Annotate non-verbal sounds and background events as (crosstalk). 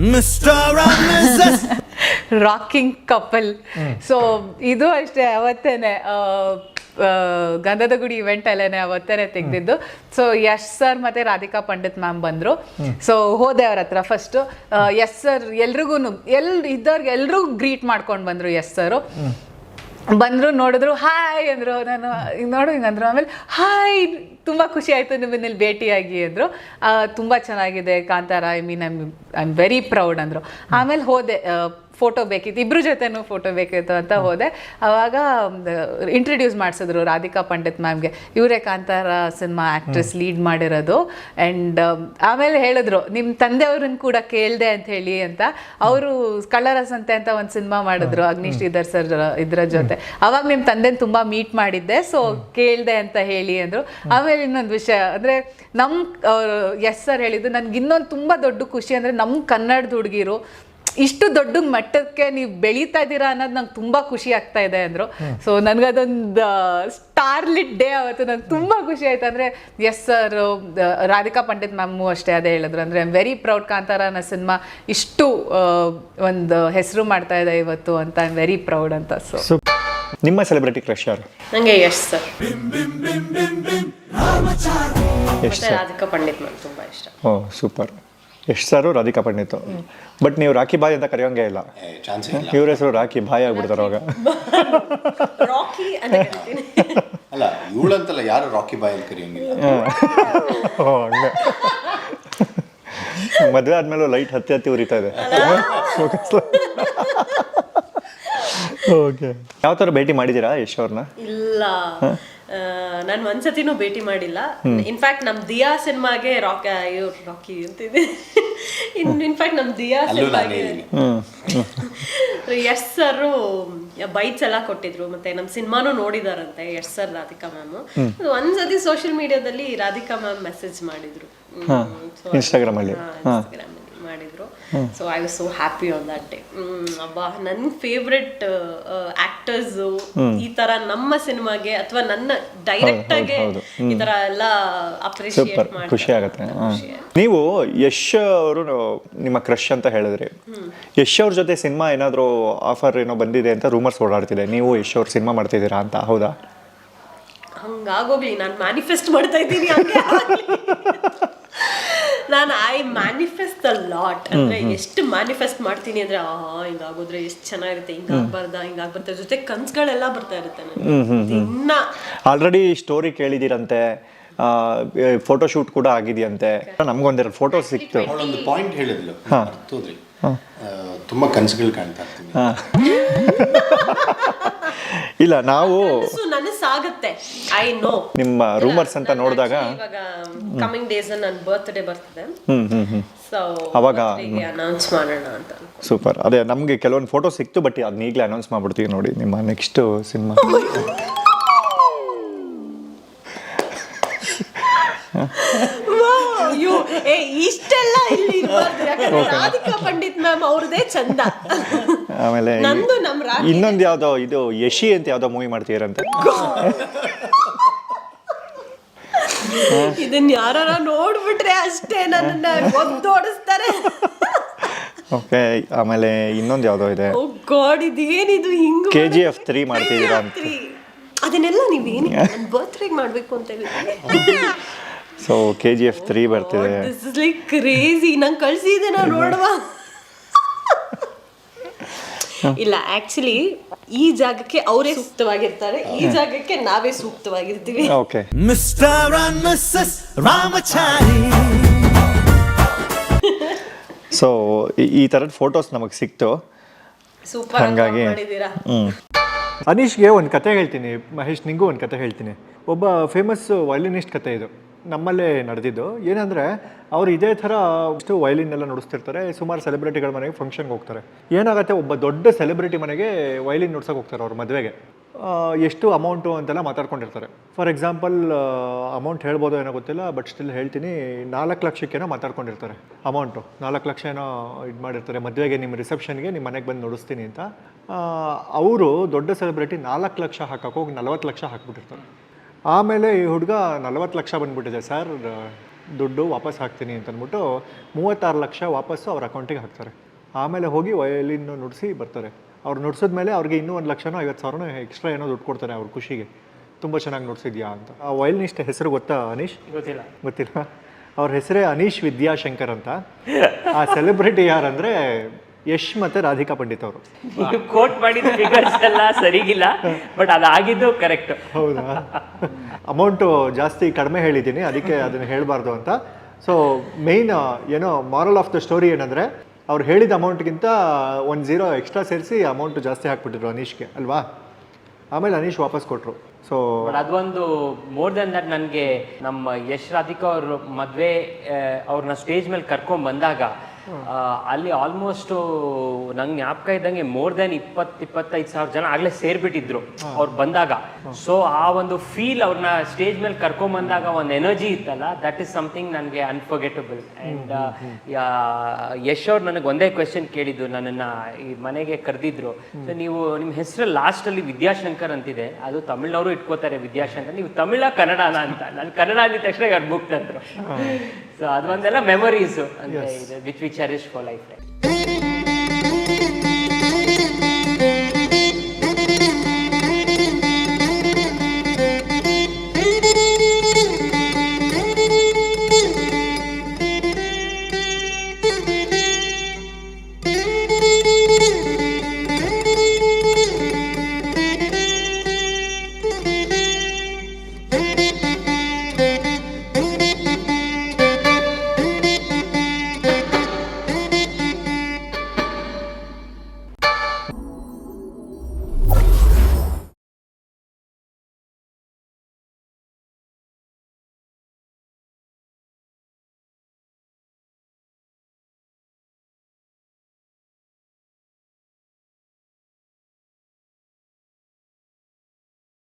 Mr. and Mrs. Rocking couple so ಇದು ಅಷ್ಟೇ ಅವತ್ತೇನೆ ಗಂಧದ ಗುಡಿ ಇವೆಂಟ್ ಅಲ್ಲೇನೆ ಅವತ್ತೇನೆ ತೆಗ್ದಿದ್ದು. ಸೊ ಯಶ್ ಸರ್ ಮತ್ತೆ ರಾಧಿಕಾ ಪಂಡಿತ್ ಮ್ಯಾಮ್ ಬಂದ್ರು. ಸೊ ಹೋದೆ ಅವ್ರ ಹತ್ರ ಫಸ್ಟ್ ಯಶ್ ಸರ್ ಎಲ್ರಿಗೂ ಎಲ್ ಇದ್ದವ್ರಿಗೆ ಎಲ್ರಿಗೂ ಗ್ರೀಟ್ ಮಾಡ್ಕೊಂಡು ಬಂದ್ರು ಯಶ್ ಸರ್ ಬಂದ್ರು, ನೋಡಿದ್ರು ಹಾಯ್ ಅಂದ್ರು. ನಾನು ನೋಡು ಹಿಂಗಂದ್ರು ಆಮೇಲೆ ಹಾಯ್ ತುಂಬಾ ಖುಷಿ ಆಯ್ತು ನಿಮ್ಮನ್ನ ಇಲ್ಲಿ ಭೇಟಿಯಾಗಿ ಅಂದ್ರು. ತುಂಬ ತುಂಬಾ ಚೆನ್ನಾಗಿದೆ Kantara. I mean I I am very proud ಅಂದ್ರು. ಆಮೇಲೆ ಹೋದೆ ಫೋಟೋ ಬೇಕಿತ್ತು ಇಬ್ರು ಜೊತೆನೂ ಫೋಟೋ ಬೇಕಿತ್ತು ಅಂತ ಹೋದೆ. ಅವಾಗ ಇಂಟ್ರಡ್ಯೂಸ್ ಮಾಡಿಸಿದ್ರು ರಾಧಿಕಾ ಪಂಡಿತ್ ಮ್ಯಾಮ್ಗೆ. ಇವರೇ ಕಾಂತಾರ ಸಿನಿಮಾ ಆಕ್ಟ್ರೆಸ್ ಲೀಡ್ ಮಾಡಿರೋದು. ಆ್ಯಂಡ್ ಆಮೇಲೆ ಹೇಳಿದ್ರು ನಿಮ್ಮ ತಂದೆಯವ್ರನ್ನ ಕೂಡ ಕೇಳಿದೆ ಅಂತ ಹೇಳಿ ಅಂತ. ಅವರು ಕಳ್ಳರಸಂತೆ ಅಂತ ಒಂದು ಸಿನಿಮಾ ಮಾಡಿದ್ರು ಅಗ್ನಿ ಶ್ರೀಧರ್ ಸರ್ ಇದ್ರ ಜೊತೆ. ಅವಾಗ ನಿಮ್ಮ ತಂದೆನ ತುಂಬಾ ಮೀಟ್ ಮಾಡಿದ್ದೆ ಸೊ ಕೇಳಿದೆ ಅಂತ ಹೇಳಿ ಅಂದರು. ಆಮೇಲೆ ಇನ್ನೊಂದು ವಿಷಯ ಅಂದ್ರೆ ನಮ್ ಎಸ್ ಸರ್ ಹೇಳಿದ್ದು ನನಗೆ ಇನ್ನೊಂದು ತುಂಬಾ ದೊಡ್ಡ ಖುಷಿ ಅಂದ್ರೆ ನಮ್ಮ ಕನ್ನಡದ ಹುಡುಗಿರು ಇಷ್ಟು ದೊಡ್ಡ ಮಟ್ಟಕ್ಕೆ ನೀವು ಬೆಳೀತಾ ಇದ್ದೀರಾ ಅನ್ನೋದು ನಂಗೆ ತುಂಬಾ ಖುಷಿ ಆಗ್ತಾ ಇದೆ ಅಂದರು. ಸೊ ನನಗದೊಂದು ಸ್ಟಾರ್ಲಿಟ್ ಡೇ ಅವತ್ತು ನಂಗೆ ತುಂಬಾ ಖುಷಿ ಆಯ್ತು. ಅಂದ್ರೆ yes sir Radhika Pandit ma'am ಅಷ್ಟೇ ಅದೇ ಹೇಳಿದ್ರು. ಅಂದ್ರೆ ವೆರಿ ಪ್ರೌಡ್ ಕಾಂತಾರ ಅನ್ನೋ ಸಿನಿಮಾ ಇಷ್ಟು ಒಂದು ಹೆಸರು ಮಾಡ್ತಾ ಇದೆ ಇವತ್ತು ಅಂತ ಐ ವೆರಿ ಪ್ರೌಡ್ ಅಂತ ಸೊ ನಿಮ್ಮ ಸೆಲೆಬ್ರಿಟಿ ಕ್ರಶ್ ಯಾರು? ನನಗೆ ಯಶ್ ಸರ್ ರಾಧಿಕಾ ಪಂಡಿತ್ ಮ್ಯಾಮ್ ತುಂಬಾ ಇಷ್ಟ. ಓ ಸೂಪರ್ ಎಷ್ಟು ಸಾರು ರಾಧಿಕಾ ಪಂಡಿತ್. ಬಟ್ ನೀವು ರಾಖಿ ಬಾಯ್ ಅಂತ ಕರೆಯೋಂಗೇ ಇಲ್ಲ. ಚಾನ್ಸ್ ಇಲ್ಲ. ಇವ್ರ ಹೆಸರು ರಾಖಿ ಬಾಯ್ ಆಗ್ಬಿಡ್ತಾರೆ ಅವಾಗ. ರಾಕಿ ಅಂತ (laughs) ಅಲ್ಲ ಇವಳಂತಲ್ಲ ಯಾರು ರಾಕಿ ಬಾಯ್ ಅಂತ ಕರೆಯೋಂಗಿಲ್ಲ? ಓ ಹಂಗೆ. ಮದುವೆ ಆದ್ಮೇಲೂ ಲೈಟ್ ಹತ್ತಿ ಹತ್ತಿ ಉರಿತಾ ಇದೆ. ಓಕೆ ಯಾವ ಥರ ಭೇಟಿ ಮಾಡಿದ್ದೀರಾ ಯಶ್ ಅವ್ರನ್ನ? ಇಲ್ಲ. ನಾನು ಒಂದ್ಸತಿನೂ ಭೇಟಿ ಮಾಡಿಲ್ಲ. ಇನ್ಫ್ಯಾಕ್ಟ್ ನಮ್ ದಿಯಾ ಸಿನಿಮಾಗೆ ರಾಕ್ ರಾಕಿ ಅಂತಿದೆ ಇನ್ಫ್ಯಾಕ್ಟ್ ನಮ್ ದಿಯಾ ಸಿನಿಮಾಗೆ ಯಶ್ ಸರ್ ಬೈಟ್ಸ್ ಎಲ್ಲ ಕೊಟ್ಟಿದ್ರು. ಮತ್ತೆ ನಮ್ ಸಿನಿಮಾನು ನೋಡಿದಾರಂತೆ ಯಶ್ ಸರ್ ರಾಧಿಕಾ ಮ್ಯಾಮ್. ಒಂದ್ಸತಿ ಸೋಷಿಯಲ್ ಮೀಡಿಯಾದಲ್ಲಿ ರಾಧಿಕಾ ಮ್ಯಾಮ್ ಮೆಸೇಜ್ ಮಾಡಿದ್ರು. Instagram so I was so happy on that day ಅಬ್ಬಾ ನನ್ನ ಫೇವ್ರೆಟ್ ಆಕ್ಟರ್ಸ್ ಈ ತರ ನಮ್ಮ ಸಿನಿಮಾಗೆ ಅಥವಾ ನನ್ನ ಡೈರೆಕ್ಟ್ ಆಗಿ ಈ ತರ ಎಲ್ಲ ಅಪ್ರಿಷಿಯೇಟ್ ಮಾಡಿ ಖುಷಿ ಆಗುತ್ತೆ. ನೀವು ಯಶ್ ಅವರು ನಿಮ್ಮ ಕ್ರಶ್ ಅಂತ ಹೇಳಿದ್ರಿ. ಯಶ್ ಅವ್ರ ಜೊತೆ ಸಿನಿಮಾ ಏನಾದರೂ ಆಫರ್ ಏನೋ ಬಂದಿದೆ ಅಂತ ರೂಮರ್ಸ್ ಓಡಾಡ್ತಿದೆ. ನೀವು ಯಶ್ ಅವ್ರ ಸಿನಿಮಾ ಮಾಡ್ತಿದ್ದೀರಾ ಅಂತ. ಹೌದಾ? ಹಂಗಾಗೋಗ್ಲಿ. ನಾನು ಮ್ಯಾನಿಫೆಸ್ಟ್ ಮಾಡ್ತಾ ಇದ್ದೀನಿ. (laughs) ನಾನು ಐ ಮ್ಯಾನಿಫೆಸ್ಟ್ ಅ ಲಾಟ್ ಅಂದ್ರೆ ಎಷ್ಟು ಮ್ಯಾನಿಫೆಸ್ಟ್ ಮಾಡ್ತೀನಿ ಅಂದ್ರೆ ಆ ಹಿಂಗಾಗೋದ್ರೆ ಎಷ್ಟು ಚೆನ್ನಾಗಿರುತ್ತೆ ಹಿಂಗಾಗ್ಬಾರ್ದ ಹಿಂಗಾಗ್ಬಾರ್ದ. ಜೊತೆ ಕನ್ಸ್ಗಳೆಲ್ಲ ಬರ್ತಾ ಇರುತ್ತೆ ನನಗೆ. ಇನ್ನ ಆಲ್ರೆಡಿ ಸ್ಟೋರಿ ಕೇಳಿದಿರಂತೆ. ಫೋಟೋ ಶೂಟ್ ಕೂಡ ಆಗಿದೆಯಂತೆ. ನಮ್ಗೊಂದೆರಡು ಫೋಟೋ ಸಿಕ್ತು. ಅವಳೊಂದು ಪಾಯಿಂಟ್ ಹೇಳಿದ್ಲು. ತುಂಬಾ ಕನ್ಸುಗಳು ಕಾಣ್ತಾ ಇರ್ತೀನಿ (laughs) ಇಲ್ಲ ನಾವು ನನಸಾಗುತ್ತೆ. ಐ ನೋ ನಿಮ್ಮ ರೂಮರ್ಸ್ ಅಂತ ನೋಡಿದಾಗ ಇವಾಗ ಕಮಿಂಗ್ ಡೇಸ್ ನನ್ನ ಬರ್ತ್ಡೇ ಬರ್ತದೆ. ಹ್ಮ್ ಹ್ಮ್ ಹ್ಮ್. ಸೊ ಅವಾಗ ಅನೌನ್ಸ್ ಮಾಡೋಣ ಅಂತ ಸೂಪರ್ ಅದೇ ನಮಗೆ ಕೆಲವೊಂದು ಫೋಟೋ ಸಿಕ್ತು ಬಟ್ ಅದನ್ನ ಈಗಲೇ ಅನೌನ್ಸ್ ಮಾಡ್ಬಿಡ್ತೀವಿ ನೋಡಿ ನಿಮ್ಮ ನೆಕ್ಸ್ಟ್ ಸಿನಿಮಾ ಅಯ್ಯೋ ಏ ಇಷ್ಟೆಲ್ಲ ಇಲ್ಲಿ ಇರ್ಬಾರ್ದು. ಯಾಕಂದ್ರೆ ರಾಧಿಕಾ ಪಂಡಿತ್ ಮ್ಯಾಮ್ ಅವ್ರದೇ ಚಂದ. ಆಮೇಲೆ ನಂದು ನಮ್ ರಾಖಿ ಇನ್ನೊಂದು ಯಾವ್ದೋ ಇದು ಯಶಿ ಅಂತ ಯಾವ್ದೋ ಮೂವಿ ಮಾಡ್ತೀರಂತೆ (laughs) ಇದನ್ನ ಯಾರ ನೋಡ್ಬಿಟ್ರೆ ಅಷ್ಟೇ ನನ್ನ ಒದ್ದೋಡಿಸ್ತಾರೆ. (laughs) ಓಕೆ ಆಮೇಲೆ ಇನ್ನೊಂದು ಯಾವ್ದೋ ಇದೆ. ಓ ಗಾಡ್ ಇದೇನಿದು? ಹಿಂಗ್ ಕೆ ಜಿ ಎಫ್ ತ್ರೀ ಮಾಡ್ತಿದ್ದೀರಾ ಅಂತ. ಅದನ್ನೆಲ್ಲ ನೀವೇನು ಏನು ಬರ್ತ್ಡೇಗೆ ಮಾಡಬೇಕು ಅಂತ ಹೇಳಿದ್ರೆ. So K G F three ಬರ್ತಿದೆ. ದಿಸ್ ಇಸ್ ಲೈಕ್ ಕ್ರೇಜಿ ನಂಗೆ ಕಳ್ಸಿದೆ ನಾನು ನೋಡುವ. ಇಲ್ಲ ಆಕ್ಚುಲಿ ಈ ಜಾಗಕ್ಕೆ ಅವರೇ ಸೂಕ್ತವಾಗಿರ್ತಾರೆ. ಈ ಜಾಗಕ್ಕೆ ನಾವೇ ಸೂಕ್ತವಾಗಿರ್ತೀವಿ. Okay. Mr. and Mrs. Ramachari. So (laughs) ಈ ಥರದ ಫೋಟೋಸ್ ನಮಗೆ ಸಿಕ್ತು. ಸೂಪರ್ ಹಂಗಾಗಿ- ಹ್ಮ್. ಅನೀಶ್ಗೆ ಒಂದು ಕತೆ ಹೇಳ್ತೀನಿ ಮಹೇಶ್ ನಿಂಗೂ ಒಂದು ಕತೆ ಹೇಳ್ತೀನಿ. ಒಬ್ಬ ಫೇಮಸ್ ವಯಲಿನಿಸ್ಟ್ ಕತೆ ಇದು. ನಮ್ಮಲ್ಲೇ ನಡೆದಿದ್ದು. ಏನಂದರೆ, ಅವ್ರು ಇದೇ ಥರ ಇಷ್ಟು ವೈಲಿನ್ ಎಲ್ಲ ನುಡಿಸ್ತಿರ್ತಾರೆ. ಸುಮಾರು ಸೆಲೆಬ್ರಿಟಿಗಳ ಮನೆಗೆ ಫಂಕ್ಷನ್ಗೆ ಹೋಗ್ತಾರೆ. ಏನಾಗುತ್ತೆ, ಒಬ್ಬ ದೊಡ್ಡ ಸೆಲೆಬ್ರಿಟಿ ಮನೆಗೆ ವೈಲಿನ್ ನುಡ್ಸೋಕೆ ಹೋಗ್ತಾರೆ ಅವ್ರ ಮದುವೆಗೆ. ಎಷ್ಟು ಅಮೌಂಟು ಅಂತೆಲ್ಲ ಮಾತಾಡ್ಕೊಂಡಿರ್ತಾರೆ. ಫಾರ್ ಎಕ್ಸಾಂಪಲ್ ಅಮೌಂಟ್ ಹೇಳ್ಬೋದು ಏನೋ ಗೊತ್ತಿಲ್ಲ ಬಟ್ ಸ್ಟಿಲ್ ಹೇಳ್ತೀನಿ, ನಾಲ್ಕು ಲಕ್ಷಕ್ಕೇನೋ ಮಾತಾಡ್ಕೊಂಡಿರ್ತಾರೆ ಅಮೌಂಟು ನಾಲ್ಕು ಲಕ್ಷ ಏನೋ ಇದು ಮಾಡಿರ್ತಾರೆ, ಮದುವೆಗೆ ನಿಮ್ಮ ರಿಸೆಪ್ಷನ್ಗೆ ನಿಮ್ಮ ಮನೆಗೆ ಬಂದು ನುಡಿಸ್ತೀನಿ ಅಂತ. ಅವರು ದೊಡ್ಡ ಸೆಲೆಬ್ರಿಟಿ ನಾಲ್ಕು ಲಕ್ಷ ಹಾಕೋಕೆ ಹೋಗಿ ನಲ್ವತ್ತು ಲಕ್ಷ ಹಾಕ್ಬಿಟ್ಟಿರ್ತಾರೆ. ಆಮೇಲೆ ಈ ಹುಡುಗ ನಲ್ವತ್ತು ಲಕ್ಷ ಬಂದ್ಬಿಟ್ಟಿದೆ ಸರ್ ದುಡ್ಡು ವಾಪಸ್ ಹಾಕ್ತೀನಿ ಅಂತ ಅಂದ್ಬಿಟ್ಟು ಮೂವತ್ತಾರು ಲಕ್ಷ ವಾಪಸ್ಸು ಅವ್ರ ಅಕೌಂಟಿಗೆ ಹಾಕ್ತಾರೆ. ಆಮೇಲೆ ಹೋಗಿ ವಯಲಿನ್ ನುಡಿಸಿ ಬರ್ತಾರೆ. ಅವ್ರು ನುಡ್ಸಿದ್ಮೇಲೆ ಅವ್ರಿಗೆ ಇನ್ನೂ ಒಂದು ಲಕ್ಷನೋ ಐವತ್ತು ಸಾವಿರನೋ ಎಕ್ಸ್ಟ್ರಾ ಏನೋ ದುಡ್ಡು ಕೊಡ್ತಾರೆ ಅವ್ರ ಖುಷಿಗೆ. ತುಂಬ ಚೆನ್ನಾಗಿ ನುಡ್ಸಿದ್ಯಾ ಅಂತ. ಆ ವಯಲಿನಿಸ್ಟ್ ಹೆಸರು ಗೊತ್ತಾ ಅನೀಶ್? ಗೊತ್ತಿಲ್ಲ. ಗೊತ್ತಿಲ್ಲ. ಅವ್ರ ಹೆಸರೇ ಅನೀಶ್ ವಿದ್ಯಾಶಂಕರ್ ಅಂತ. ಆ ಸೆಲೆಬ್ರಿಟಿ ಯಾರಂದ್ರೆ ಯಶ್ ಮತ್ತೆ ರಾಧಿಕಾ ಪಂಡಿತ್ ಅವರು. ನೀವು ಕೋಟ್ ಮಾಡಿದ ಫಿಗರ್ಸ್ ಎಲ್ಲ ಸರಿಗಿಲ್ಲ ಬಟ್ ಅದಾಗಿದ್ದು ಕರೆಕ್ಟ್ ಹೌದಾ? ಅಮೌಂಟು ಜಾಸ್ತಿ ಕಡಿಮೆ ಹೇಳಿದ್ದೀನಿ ಅದಕ್ಕೆ ಅದನ್ನು ಹೇಳಬಾರ್ದು ಅಂತ. ಸೊ ಮೇಯ್ನ್ ಏನೋ ಮಾರಲ್ ಆಫ್ ದ ಸ್ಟೋರಿ ಏನಂದರೆ ಅವ್ರು ಹೇಳಿದ ಅಮೌಂಟ್ಗಿಂತ ಒಂದು ಜೀರೋ ಎಕ್ಸ್ಟ್ರಾ ಸೇರಿಸಿ ಅಮೌಂಟ್ ಜಾಸ್ತಿ ಹಾಕ್ಬಿಟ್ಟಿದ್ರು ಅನೀಶ್ಗೆ ಅಲ್ವಾ? ಆಮೇಲೆ ಅನೀಶ್ ವಾಪಸ್ ಕೊಟ್ಟರು ಸೊ ಬಟ್ ಅದೊಂದು ಮೋರ್ ದೆನ್ ದಟ್ ನನಗೆ ನಮ್ಮ ಯಶ್ ರಾಧಿಕಾ ಅವ್ರ ಮದುವೆ ಅವ್ರನ್ನ ಸ್ಟೇಜ್ ಮೇಲೆ ಕರ್ಕೊಂಡ್ ಬಂದಾಗ ಅಲ್ಲಿ ಆಲ್ಮೋಸ್ಟ್ ನಂಗೆ ಜ್ಞಾಪಕ ಇದ್ದಂಗೆ ಮೋರ್ ದೆನ್ ಇಪ್ಪತ್ ಇಪ್ಪತ್ತೈದು ಸಾವಿರ ಜನ ಆಗ್ಲೇ ಸೇರ್ಬಿಟ್ಟಿದ್ರು ಅವ್ರು ಬಂದಾಗ. ಸೊ ಆ ಒಂದು ಫೀಲ್ ಅವ್ರನ್ನ ಸ್ಟೇಜ್ ಮೇಲೆ ಕರ್ಕೊಂಡ್ ಬಂದಾಗ ಒಂದು ಎನರ್ಜಿ ಇತ್ತಲ್ಲ ದಟ್ ಇಸ್ ಸಮಥಿಂಗ್ ನನಗೆ ಅನ್ಫರ್ಗೆಟಬಲ್ ಅಂಡ್ ಯಶ್ ಅವ್ರು ನನಗೆ ಒಂದೇ ಕ್ವೆಶನ್ ಕೇಳಿದ್ದು ನನ್ನನ್ನ ಈ ಮನೆಗೆ ಕರೆದಿದ್ರು. ಸೊ ನೀವು ನಿಮ್ಮ ಹೆಸರು ಲಾಸ್ಟ್ ಅಲ್ಲಿ ವಿದ್ಯಾಶಂಕರ್ ಅಂತಿದೆ. ಅದು ತಮಿಳ್ನವರು ಇಟ್ಕೋತಾರೆ ವಿದ್ಯಾಶಂಕರ್. ನೀವು ತಮಿಳ ಕನ್ನಡನ ಅಂತ. ನಾನು ಕನ್ನಡ ಅಂದಿದ ತಕ್ಷಣ ಅವ್ರು ಬುಕ್ ತಂದ್ರು so ಅದೊಂದೆಲ್ಲ memories which cherish for life.